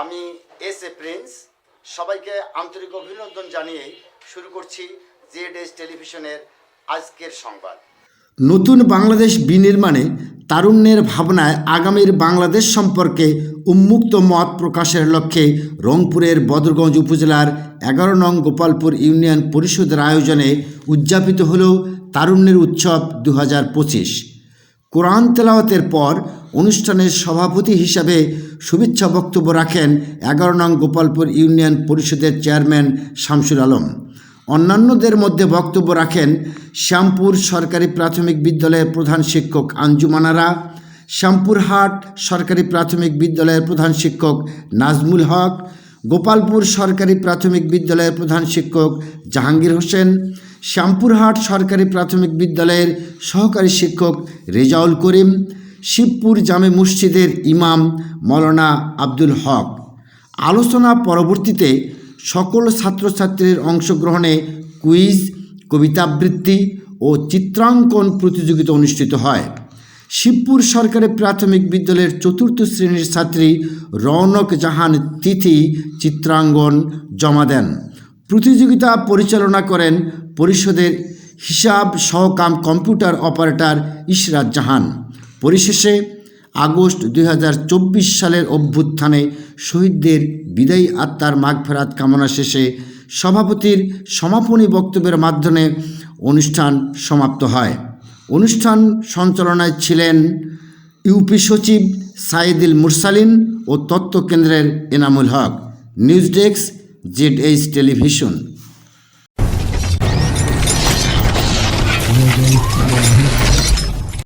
আমি S A Prince. সবাইকে আন্তরিক অভিনন্দন জানিয়ে শুরু করছি জেড এস টেলিভিশনের আজকের সংবাদ। নতুন বাংলাদেশ বিনির্মাণে তারুণ্যের ভাবনায় আগামীর বাংলাদেশ সম্পর্কে উন্মুক্ত মত প্রকাশের লক্ষ্যে রংপুরের বদরগঞ্জ উপজেলার এগারো নং গোপালপুর ইউনিয়ন পরিষদের আয়োজনে উদযাপিত হল তারুণ্যের উৎসব দু হাজার পঁচিশ। কোরআন তেলাওয়াতের পর অনুষ্ঠানের সভাপতি হিসাবে শুভেচ্ছা বক্তব্য রাখেন এগারো নং গোপালপুর ইউনিয়ন পরিষদের চেয়ারম্যান শামসুল আলম। অন্যান্যদের মধ্যে বক্তব্য রাখেন শ্যামপুর সরকারি প্রাথমিক বিদ্যালয়ের প্রধান শিক্ষক আঞ্জুমানারা শ্যামপুরহাট সরকারি প্রাথমিক বিদ্যালয়ের প্রধান শিক্ষক নাজমুল হক, গোপালপুর সরকারি প্রাথমিক বিদ্যালয়ের প্রধান শিক্ষক জাহাঙ্গীর হোসেন শ্যামপুরহাট সরকারি প্রাথমিক বিদ্যালয়ের সহকারী শিক্ষক রেজাউল করিম, শিবপুর জামে মসজিদের ইমাম মৌলানা আব্দুল হক। আলোচনা পরবর্তীতে সকল ছাত্রছাত্রীর অংশগ্রহণে কুইজ, কবিতাবৃত্তি ও চিত্রাঙ্কন প্রতিযোগিতা অনুষ্ঠিত হয়। শিবপুর সরকারি প্রাথমিক বিদ্যালয়ের চতুর্থ শ্রেণির ছাত্রী রৌনক জাহান তিথি চিত্রাঙ্গন জমা দেন। প্রতিযোগিতা পরিচালনা করেন পরিষদের হিসাব সহকাম কম্পিউটার অপারেটর ইশরাত জাহান। পরিশেষে আগস্ট দু হাজার চব্বিশ সালের অভ্যুত্থানে শহীদদের বিদায়ী আত্মার মাগফেরাত কামনা শেষে সভাপতির সমাপনী বক্তব্যের মাধ্যমে অনুষ্ঠান সমাপ্ত হয়। অনুষ্ঠান সঞ্চালনায় ছিলেন ইউপি সচিব সাইদুল মুরসালিন ও তত্ত্ব কেন্দ্রের Enamul Haque. News desk Z H television